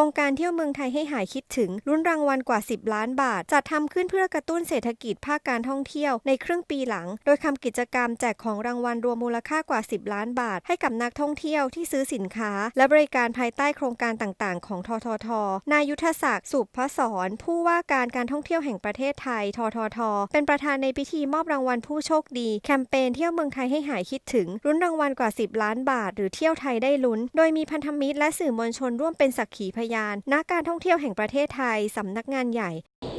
รงการเที่ยวเมืองไทยให้หายคิดถึง รุ่นรางวัลกว่า 10 ล้านบาท จัดทำขึ้นเพื่อกระตุ้นเศรษฐกิจภาคการท่องเที่ยวในครึ่งปีหลัง โดยคำกิจกรรมแจกของรางวัลรวมมูลค่ากว่า 10 ล้านบาท ให้กับนักท่องเที่ยวที่ซื้อสินค้า และบริการภายใต้โครงการต่างๆ ของททท นายยุทธศักดิ์สุพศรผู้ว่าการการท่องเที่ยวแห่งประเทศไทย ททท เป็นประธานในพิธีมอบรางวัลผู้โชคดี แคมเปญเที่ยวเมืองไทยให้หายคิดถึง รุ้นรางวัลกว่า 10 ล้านบาท หรือเที่ยวไทยได้ลุ้น โดยมีพันธมิตรและสื่อมวลชนร่วมเป็นสักขีพยานนักการท่องเที่ยวแห่งประเทศไทยสำนักงานใหญ่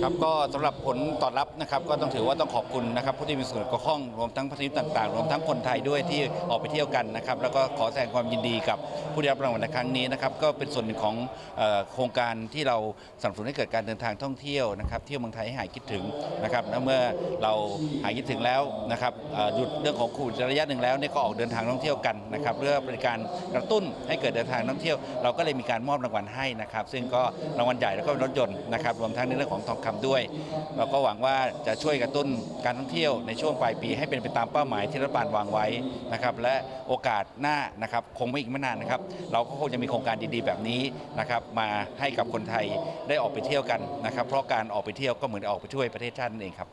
ครับก็สำหรับผลตอบรับนะครับก็ต้องถือว่าต้องขอบคุณนะครับผู้ที่มีส่วนเกี่ยวข้องรวมทั้งพันธมิตรต่างๆ รวมทั้งคนไทยด้วยที่ออกไปเที่ยวกันนะครับแล้วก็ขอแสดงความยินดีกับผู้ได้รับรางวัลในครั้งนี้นะครับก็เป็นส่วนหนึ่งของโครงการที่เราสนับสนุนให้เกิดการเดินทางท่องเที่ยวนะครับเที่ยวเมืองไทยให้หายคิดถึงนะครับแล้วเมื่อเราหายคิดถึงแล้วนะครับหยุดเรื่องของโควิดระยะหนึ่งแล้วเนี่ยก็ออกเดินทางท่องเที่ยวกันนะครับเพื่อเป็นการกระตุ้นให้เกิดเดินทางท่องเที่ยว เราก็เลยมีการมอบรางวัลให้นะครับซึ่งก็รางวัลใหญ่แล้วก็รถยนต์นะครับรวมทั้งในเรื่องของทองคำด้วย เราก็หวังว่าจะช่วยกระตุ้นการท่องเที่ยวในช่วงปลายปี ให้เป็นไปตามเป้าหมายที่รัฐบาลวางไว้นะครับและโอกาสหน้านะครับคงไม่อีกไม่นานนะครับ เราก็คงจะมีโครงการดีๆ แบบนี้นะครับมาให้กับคนไทยได้ออกไปเที่ยวกันนะครับ เพราะการออกไปเที่ยวก็เหมือนออกไปช่วยประเทศชาตินั่นเองครับ